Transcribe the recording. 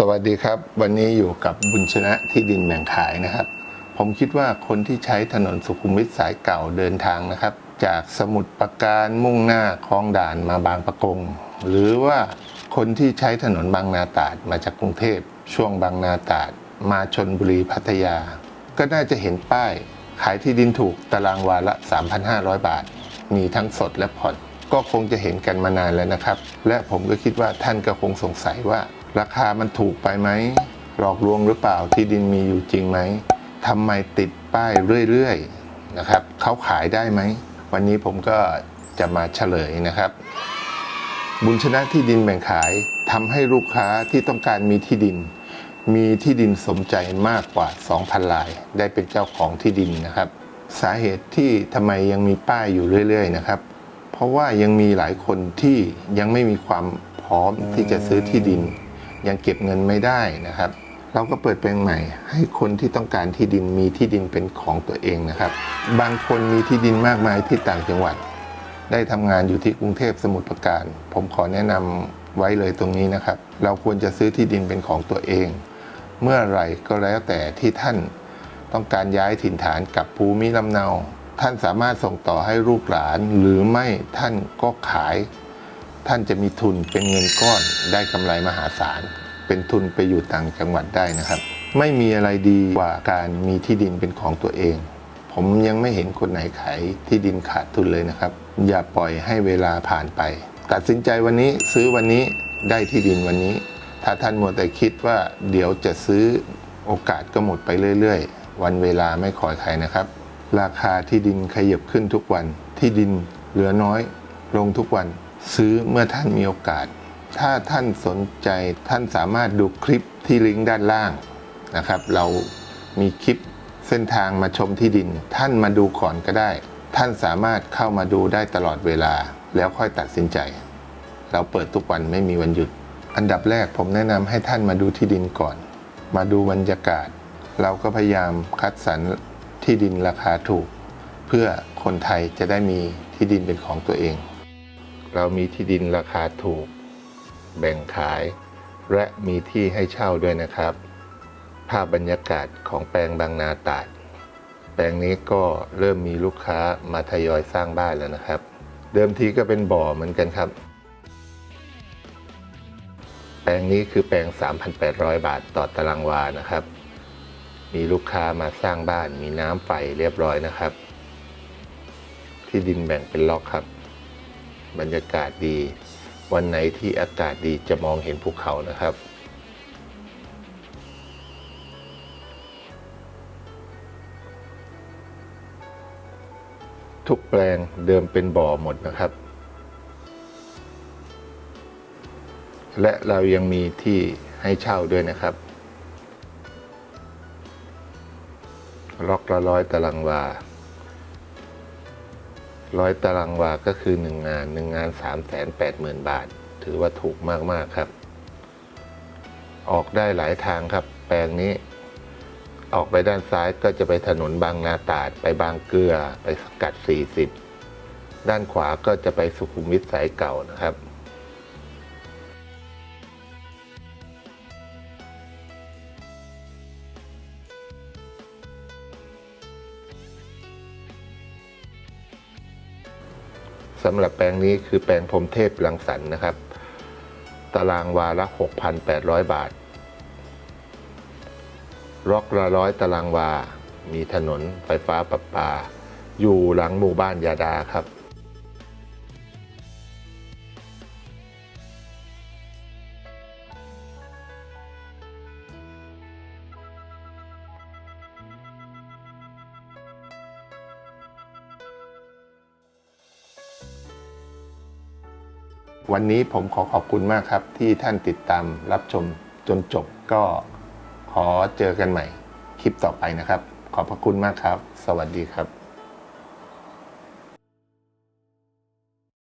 สวัสดีครับ วันนี้อยู่กับบุญชนะที่ดินแบ่งขายนะครับ ผมคิดว่าคนที่ใช้ถนนสุขุมวิทสายเก่าเดินทางนะครับ จากสมุทรปราการมุ่งหน้าคลองด่านมาบางปะกง หรือว่าคนที่ใช้ถนนบางนาตราดมาจากกรุงเทพช่วงบางนาตราด มาชนบุรีพัทยา ก็น่าจะเห็นป้าย ขายที่ดินถูกตารางวาละ 3,500 บาท มีทั้งสดและผ่อนก็คงจะเห็นกันมานานแล้วนะครับ และผมก็คิดว่าท่านก็คงสงสัยว่า ราคามันถูกไปไหมหลอกลวงหรือเปล่าที่ดินมีอยู่จริงไหมทำไมติดป้ายเรื่อยๆนะครับเขาขายได้ไหม วันนี้ผมก็จะมาเฉลยนะครับ บุญชนะที่ดินแบ่งขายทำให้ลูกค้าที่ต้องการมีที่ดิน มีที่ดินสมใจมากกว่า 2,000ลาย ได้เป็นเจ้าของที่ดินนะครับ สาเหตุที่ทำไมยังมีป้ายอยู่เรื่อยๆนะครับ เพราะว่ายังมีหลายคนที่ยังไม่มีความพร้อมที่จะซื้อที่ดิน ยังเก็บเงินไม่ได้นะครับ เราก็เปิดแปลงใหม่ ให้คนที่ต้องการที่ดินมีที่ดินเป็นของตัวเองนะครับ บางคนมีที่ดินมากมายที่ต่างจังหวัด ได้ทำงานอยู่ที่กรุงเทพสมุทรปราการ ผมขอแนะนำไว้เลยตรงนี้นะครับ เราควรจะซื้อที่ดินเป็นของตัวเอง เมื่อไหร่ก็แล้วแต่ที่ท่านต้องการย้ายถิ่นฐานกลับภูมิลำเนา ท่านสามารถส่งต่อให้ลูกหลานหรือไม่ท่านก็ขาย ท่านจะมีทุนเป็นเงินก้อนได้กำไรมหาศาล เป็นทุนไปอยู่ต่างจังหวัดได้นะครับ ไม่มีอะไรดีกว่าการมีที่ดินเป็นของตัวเอง ผมยังไม่เห็นคนไหนขายที่ดินขาดทุนเลยนะครับ อย่าปล่อยให้เวลาผ่านไป ตัดสินใจวันนี้ซื้อวันนี้ได้ที่ดินวันนี้ ถ้าท่านมัวแต่คิดว่าเดี๋ยวจะซื้อโอกาสก็หมดไปเรื่อยๆ วันเวลาไม่คอยใครนะครับ ราคาที่ดินขยับขึ้นทุกวัน ที่ดินเหลือน้อยลงทุกวัน ซื้อเมื่อท่านมีโอกาส ถ้าท่านสนใจท่านสามารถดูคลิปที่ลิงก์ด้านล่างนะครับ เรามีคลิปเส้นทางมาชมที่ดิน ท่านมาดูก่อนก็ได้ ท่านสามารถเข้ามาดูได้ตลอดเวลา แล้วค่อยตัดสินใจ เราเปิดทุกวันไม่มีวันหยุด อันดับแรกผมแนะนำให้ท่านมาดูที่ดินก่อน มาดูบรรยากาศ เราก็พยายามคัดสรรที่ดินราคาถูก เพื่อคนไทยจะได้มีที่ดินเป็นของตัวเอง เรามีที่ดินราคาถูก แบ่งขาย และมีที่ให้เช่าด้วยนะครับ ภาพบรรยากาศของแปลงบางนาตาด แปลงนี้ก็เริ่มมีลูกค้ามาทยอยสร้างบ้านแล้วนะครับ เดิมทีก็เป็นบ่อเหมือนกันครับ แปลงนี้คือแปลง 3,800 บาทต่อตารางวานะครับ มีลูกค้ามาสร้างบ้าน มีน้ำไฟเรียบร้อยนะครับ ที่ดินแบ่งเป็นล็อกครับ บรรยากาศดี วันไหนที่อากาศดีจะมองเห็นภูเขานะครับ ทุกแปลงเดิมเป็นบ่อหมดนะครับ และเรายังมีที่ให้เช่าด้วยนะครับล็อกละร้อยตารางวา ร้อยตารางวาก็คือหนึ่งงานหนึ่งงานสามแสนแปดหมื่นบาท ถือว่าถูกมาก ๆ ครับ ออกได้หลายทางครับ แปลงนี้ ออกไปด้านซ้ายก็จะไปถนนบางนาตราด ไปบางเกลือ ไปสกัด 40 ด้านขวาก็จะไปสุขุมวิทสายเก่านะครับ สำหรับแปลงนี้คือแปลงพรมเทพลังสรรนะครับ ตารางวาละ 6,800 บาท ล็อกละร้อยตารางวา มีถนนไฟฟ้าประปา อยู่หลังหมู่บ้านยาดาครับ วันนี้ผมขอขอบคุณมากครับ ที่ท่านติดตามรับชมจนจบก็ขอเจอกันใหม่คลิปต่อไปนะครับ ขอบพระคุณมากครับ สวัสดีครับ